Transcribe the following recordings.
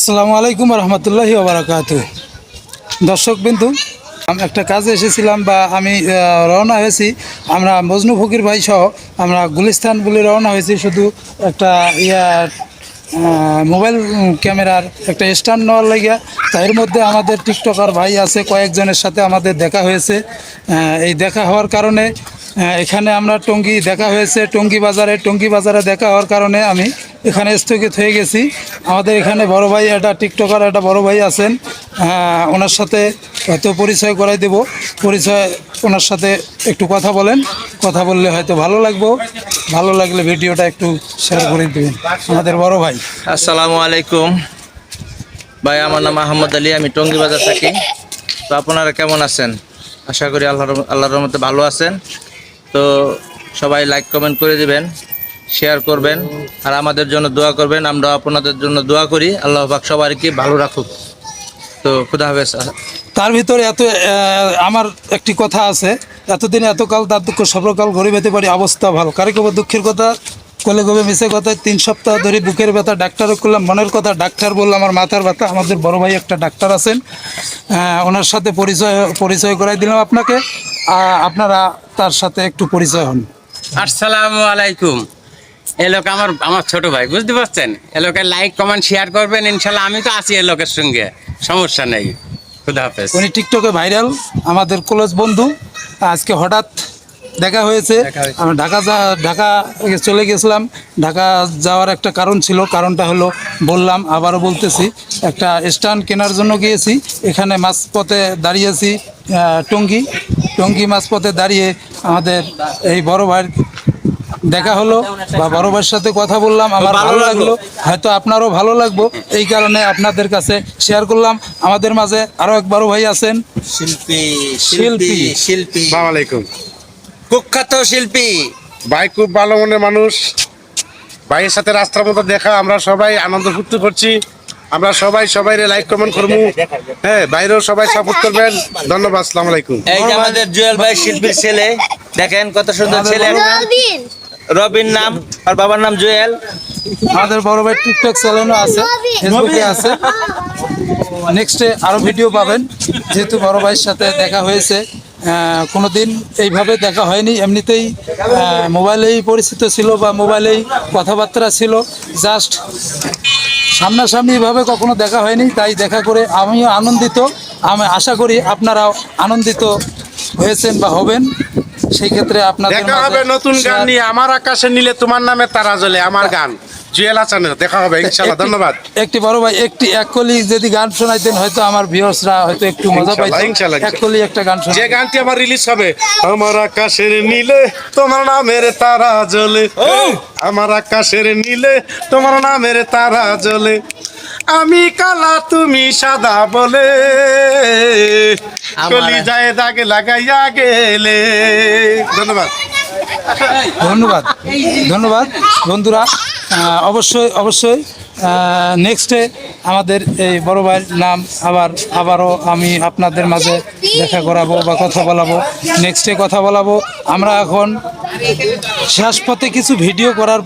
আসসালামু আলাইকুম রহমতুল্লাহি ওবরাকাতু দর্শক বিন্দু, আমি একটা কাজে এসেছিলাম বা আমি রওনা হয়েছি। আমরা মজনু ফকির ভাই সহ আমরা গুলিস্তান বলে রওনা হয়েছি। শুধু একটা ইয়া মোবাইল ক্যামেরার একটা স্ট্যান্ড নেওয়ার লাগিয়া। তা এর মধ্যে আমাদের টিকটকার ভাই আছে, কয়েকজনের সাথে আমাদের দেখা হয়েছে। এই দেখা হওয়ার কারণে এখানে আমরা টঙ্গি দেখা হয়েছে। টঙ্গী বাজারে টঙ্গী বাজারে দেখা হওয়ার কারণে আমি এখানে স্থগিত হয়ে গেছি। আমাদের এখানে বড় ভাই, একটা টিকটকার, একটা বড় ভাই আছেন। ওনার সাথে হয়তো পরিচয় করাই দেব। পরিচয় ওনার সাথে একটু কথা বলেন। কথা বললে হয়তো ভালো লাগবো। ভালো লাগলে ভিডিওটা একটু শেয়ার করে দেবেন। আমাদের বড় ভাই। আসসালামু আলাইকুম। ভাই, আমার নাম আহমদ আলী। আমি টঙ্গী বাজার থাকি। তো আপনারা কেমন আছেন? আশা করি আল্লাহর আল্লাহর রহমতে ভালো আছেন। তো সবাই লাইক কমেন্ট করে দিবেন। শেয়ার করবেন আর আমাদের জন্য দোয়া করবেন। আমরা আপনাদের জন্য দোয়া করি। আল্লাহ পাক সবাইকে ভালো রাখুক। তো খুদা হাফেজ। তার ভিতরে এত আমার একটি কথা আছে। এতদিন এতকাল তার দুঃখ সর্বকাল ঘরে পেতে পারি অবস্থা ভালো। কারে কবে দুঃখের কথা? কলে কবে মিশে কথা তিন সপ্তাহ ধরে বুকের ব্যথা ডাক্তারও করলাম মনের কথা ডাক্তার বললাম আমার মাথার ব্যথা। আমাদের বড় ভাই একটা ডাক্তার আছেন। ওনার সাথে পরিচয় পরিচয় করাই দিলাম আপনাকে। আপনারা তার সাথে একটু পরিচয় হন। আসসালামু আলাইকুম। এ লোক আমার আমার ছোট ভাই বুঝতে পারছেন? এ লোকের লাইক কমেন্ট শেয়ার করবেন ইনশাল্লাহ আমি তো আছি এ লোকের সঙ্গে। সমস্যা নেই। খুদা হাফেজ। উনি টিকটকে ভাইরাল আমাদের কলেজ বন্ধু। আজকে হঠাৎ দেখা হয়েছে। আমি ঢাকা যা ঢাকা চলে গেছিলাম। ঢাকা যাওয়ার একটা কারণ ছিল। কারণটা হলো বললাম আবারও বলতেছি একটা স্ট্যান্ড কেনার জন্য গিয়েছি। এখানে মাঝপথে দাঁড়িয়েছি টঙ্গি টঙ্গি। টঙ্গী মাঝপথে দাঁড়িয়ে আমাদের এই বড় ভাইয়ের দেখা হলো বা বড় ভাইয়ের সাথে কথা বললাম আমার ভালো লাগল। হয়তো আপনারও ভালো লাগবো। এই কারণে আপনাদের কাছে শেয়ার করলাম। আমাদের মাঝে আরও এক বড় ভাই আছেন। শিল্পী শিল্পী, শিল্পী আলাইকুম। কুখ্যাত শিল্পী। ভাই খুব ভালো মনের মানুষ। ভাইয়ের সাথে রাস্তার মতো দেখা আমরা সবাই আনন্দ ফুর্তি করছি। আমরা সবাই সবাই লাইক কমেন্ট করব। হ্যাঁ বাইরেও সবাই সাপোর্ট করবেন। ধন্যবাদ সালাম আলাইকুম। এই যে আমাদের জুয়েল ভাই শিল্পীর ছেলে দেখেন কত সুন্দর ছেলে। রবির নাম আর বাবার নাম জুয়েল। আমাদের বড় ভাই টিকটক চ্যানেলও আছে ফেসবুকে আছে। নেক্সটে আরও ভিডিও পাবেন। যেহেতু বড় ভাইয়ের সাথে দেখা হয়েছে কোনো দিন এইভাবে দেখা হয়নি। এমনিতেই মোবাইলেই পরিচিত ছিল বা মোবাইলেই কথাবার্তা ছিল। জাস্ট সামনাসামনিভাবে কখনো দেখা হয়নি তাই দেখা করে আমিও আনন্দিত। আমি আশা করি আপনারাও আনন্দিত হয়েছেন বা হবেন। সেই ক্ষেত্রে আপনাদের দেখা হবে নতুন গান নিয়ে। আমার আকাশে নিলে তোমার নামে তারা জ্বলে আমার গান। জুয়েল হাসানের দেখা হবে ইনশাল্লাহ ধন্যবাদ। একটি বড় ভাই একটি এক কলি যদি গান শোনাইতেন হয়তো আমার ভিউয়ার্সরা হয়তো একটু মজা পাইতো। ইনশাল্লাহ, এক কলি একটা গান শোনা যে গানটি আমার রিলিজ হবে আমার আকাশের নীলে তোমার নামের তারা জ্বলে। আমার আকাশের নীলে তোমার নামের তারা জ্বলে। আমি কালা তুমি সাদা বলে। কলি যায় তাকে লাগাইয়া গেলে। ধন্যবাদ। ধন্যবাদ। ধন্যবাদ বন্ধুরা। অবশ্যই অবশ্যই নেক্সটে আমাদের এই বড় ভাইয়ের নাম আবার আবারও আমি আপনাদের মাঝে দেখা করাবো বা কথা বলাবো নেক্সটে কথা বলাবো আমরা এখন শেষ পথে কিছু ভিডিও করার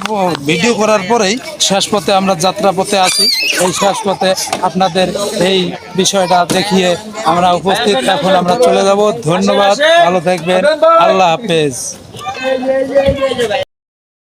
ভিডিও করার পরেই শেষ পথে আমরা যাত্রা পথে আছি এই শেষ পথে আপনাদের এই বিষয়টা দেখিয়ে আমরা উপস্থিত এখন আমরা চলে যাব ধন্যবাদ ভালো থাকবেন আল্লাহ হাফেজ